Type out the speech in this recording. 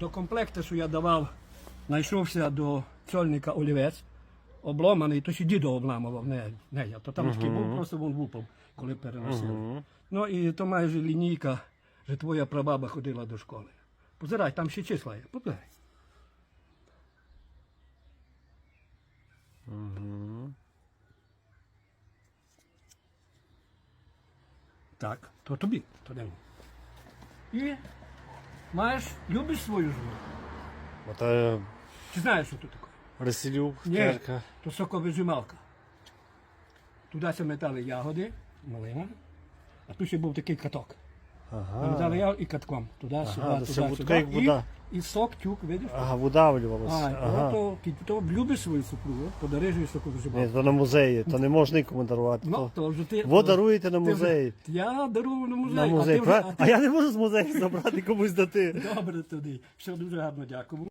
до комплекту, що я давав, знайшовся до цольника олівець, обломаний, то ще дідо обламував, не, не я. То там такий був, просто він вупав, коли переносили. Ну і то майже лінійка, що твоя прабаба ходила до школи. Позирай, там ще числа є. Позирай. Так, то тобі, то де. І маєш, любиш свою жену? Ота Ти знаєш, що тут таке? Ресілюк, Ні, терка. то соковижималка. Туди се метали ягоди, малина, а тут ще був такий каток. Ага. Ягоди і катком. Туди, сюди, ага, туди, це сюди. вудка, І- вода. І, сок, тюк, видиш? Ага, видавлювалося. А, Ага. то, то, то любиш свою супругу, подариш їй Ні, то на музеї, то не можна нікому дарувати. Ну, то... то вже ти... Ви даруєте на ти музеї. Я дарую на музей. На а ти вже- а, ти... А я не можу з музею забрати комусь дати. Добре тоді. Все дуже гарно дякую.